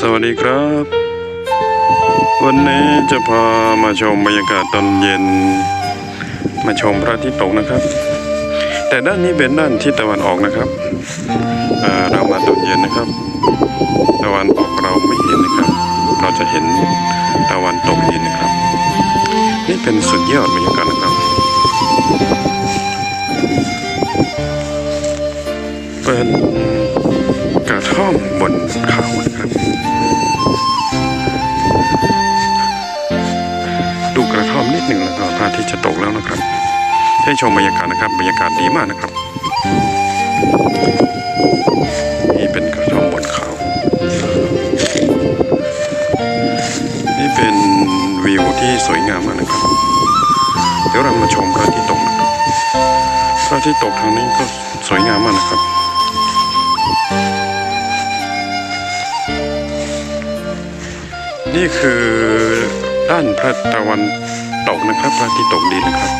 สวัสดีครับ วันนี้จะพามาชมบรรยากาศตอนเย็น มาชมพระอาทิตย์ตกนะครับ แต่ด้านนี้เป็นด้านทิศตะวันออกนะครับเเรามาตอนเย็นนะครับ ตะวันออกเราไม่เห็นนะครับ เราจะเห็นตะวันตกดินนะครับ นี่เป็นสุดยอดบรรยากาศนะครับ นะครับให้ชมบรรยากาศนะครับ บรรยากาศดีมากนะครับ นี่เป็นกระท่อมบนเขา นี่เป็นวิวที่สวยงามมากนะครับ เดี๋ยวเรามาชมพระอาทิตย์ตกนะครับพระอาทิตย์ตกทางนี้ก็สวยงามมากนะครับนี่คือด้านพระตะวัน ตกนะครับพระอาทิตย์ตกดีนะครับ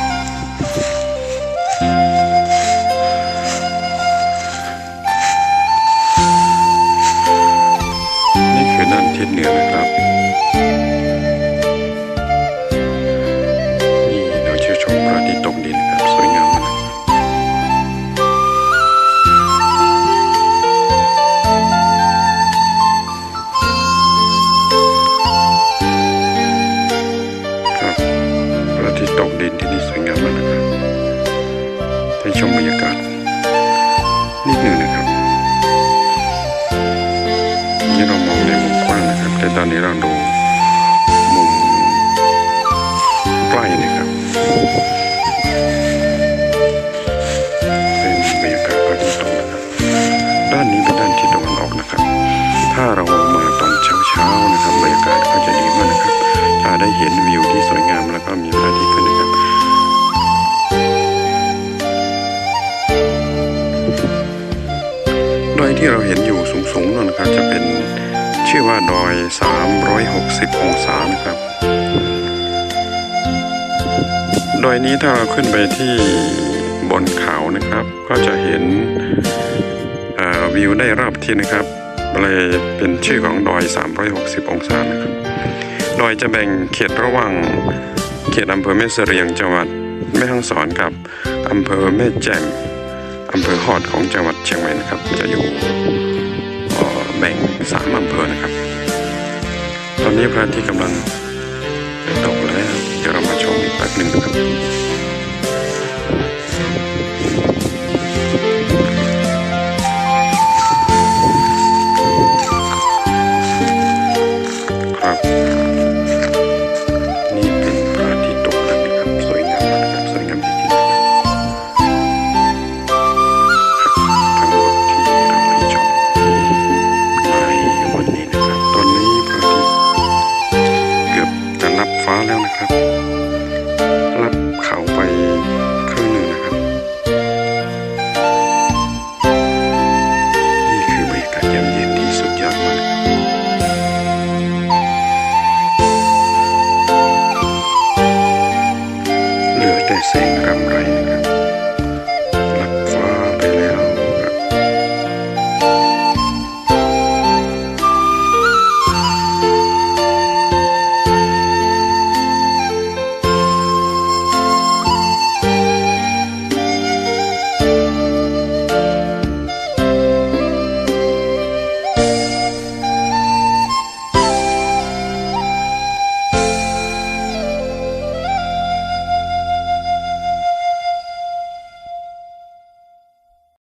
แต่ตอนนี้เราดูมุมใกล้นะครับเป็นบรรยากาศพระอาทิตย์ตกนะครับด้านนี้เป็นด้านทิศตะวันออกนะครับ ถ้าเรามาตอนเช้าๆนะครับบรรยากาศก็จะดีมากนะครับจะได้เห็นวิวที่สวยงามแล้วก็มีพระอาทิตย์ขึ้นนะครับดอยที่เราเห็นอยู่สูงๆนั่นนะครับจะเป็น ชื่อว่าดอย 360 องศานะครับ ดอยนี้ถ้าเราขึ้นไปที่บนเขานะครับ ก็จะเห็นวิวได้รอบทิศนะครับเลยเป็นชื่อของดอย 360 องศานะครับ ดอยจะแบ่งเขตระหว่างเขตอำเภอแม่เสรียงจังหวัดแม่ฮ่องสอนกับอำเภอแม่แจ่มอำเภอฮอดของจังหวัดเชียงใหม่นะครับ จะอยู่ แบ่ง3อำเภอนะครับ ตอนนี้พระอาทิตย์กำลังตกแล้วจะเรามาชมอีกแป๊บหนึ่งนะครับครับ